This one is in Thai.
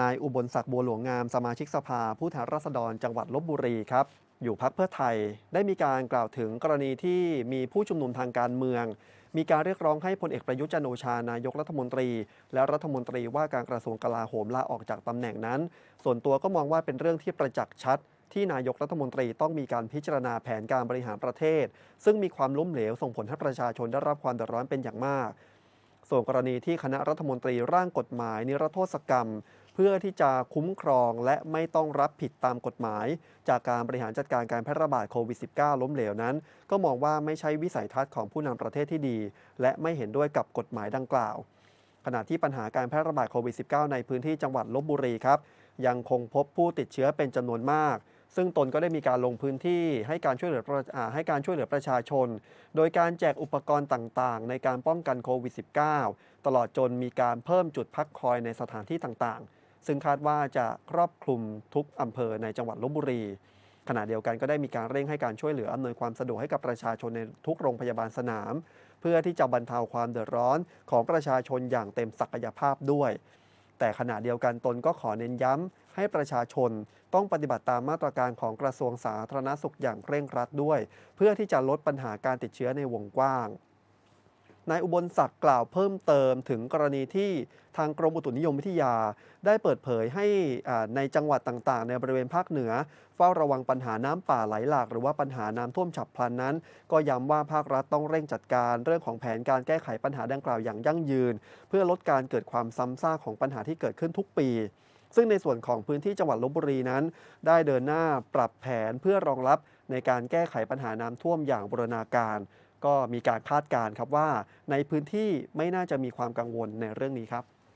นายอุบลศักดิ์บัวหลวงงามสมาชิกสภาผู้แทนราษฎรจังหวัดลบบุรีครับ อยู่พักเพื่อไทยได้มีการกล่าวถึงกรณีที่มีผู้ชุมนุมทางการเมือง มีการเรียกร้องให้พลเอกประยุทธ์จันโอชานายกรัฐมนตรี และรัฐมนตรีว่าการกระทรวงกลาโหมลาออกจากตำแหน่งนั้น ส่วนตัวก็มองว่าเป็นเรื่องที่ประจักษ์ชัดที่นายกรัฐมนตรีต้องมีการพิจารณาแผนการบริหารประเทศ ซึ่งมีความล้มเหลวส่งผลให้ประชาชนได้รับความเดือดร้อนเป็นอย่างมาก ส่วนกรณีที่คณะรัฐมนตรีร่างกฎหมาย นิรโทษกรรม เพื่อที่จะคุ้มครองและไม่ต้องรับผิดตามกฎหมาย จากการบริหารจัดการการแพร่ระบาดโควิด -19 ล้มเหลวนั้น ก็มองว่าไม่ใช่วิสัยทัศน์ของผู้นำประเทศที่ดี และไม่เห็นด้วยกับกฎหมายดังกล่าว ขณะที่ปัญหาการแพร่ระบาดโควิด -19 ในพื้นที่จังหวัดลบบุรีครับยังคงพบผู้ติดเชื้อเป็นจำนวนมาก ซึ่งตนก็ได้มีการลงพื้นที่ให้การช่วยเหลือให้การช่วยเหลือประชาชน โดยการแจกอุปกรณ์ต่างๆ ในการป้องกันโควิด -19 ตลอดจนมีการเพิ่มจุดพักคอยในสถานที่ต่างๆ ซึ่งคาดว่าจะครอบคลุมทุกอำเภอในจังหวัดลบบุรี ขณะเดียวกันก็ได้มีการเร่งให้การช่วยเหลืออำนวยความสะดวกให้กับประชาชนในทุกโรงพยาบาลสนาม เพื่อที่จะบรรเทาความเดือดร้อนของประชาชนอย่างเต็มศักยภาพด้วย แต่ขณะเดียวกันตนก็ขอเน้นย้ำให้ประชาชนต้องปฏิบัติตามมาตรการของกระทรวงสาธารณสุขอย่างเคร่งครัดด้วย เพื่อที่จะลดปัญหาการติดเชื้อในวงกว้าง นายอุบลศักดิ์กล่าวเพิ่มเติมถึงกรณีที่ทางกรมอุตุนิยมวิทยา ได้เปิดเผยให้ในจังหวัดต่างๆ ในบริเวณภาคเหนือ เฝ้าระวังปัญหาน้ำป่าไหลหลาก หรือว่าปัญหาน้ำท่วมฉับพลันนั้น ก็ย้ำว่าภาครัฐต้องเร่งจัดการเรื่องของแผนการแก้ไขปัญหาดังกล่าวอย่างยั่งยืน เพื่อลดการเกิดความซ้ำซากของปัญหาที่เกิดขึ้นทุกปีซึ่งในส่วนของพื้นที่จังหวัดลบบุรีนั้น ได้เดินหน้าปรับแผนเพื่อรองรับในการแก้ไขปัญหาน้ำท่วมอย่างบูรณาการ ก็มีการคาดการณ์ครับว่าในพื้นที่ไม่น่าจะมีความกังวลในเรื่องนี้ครับ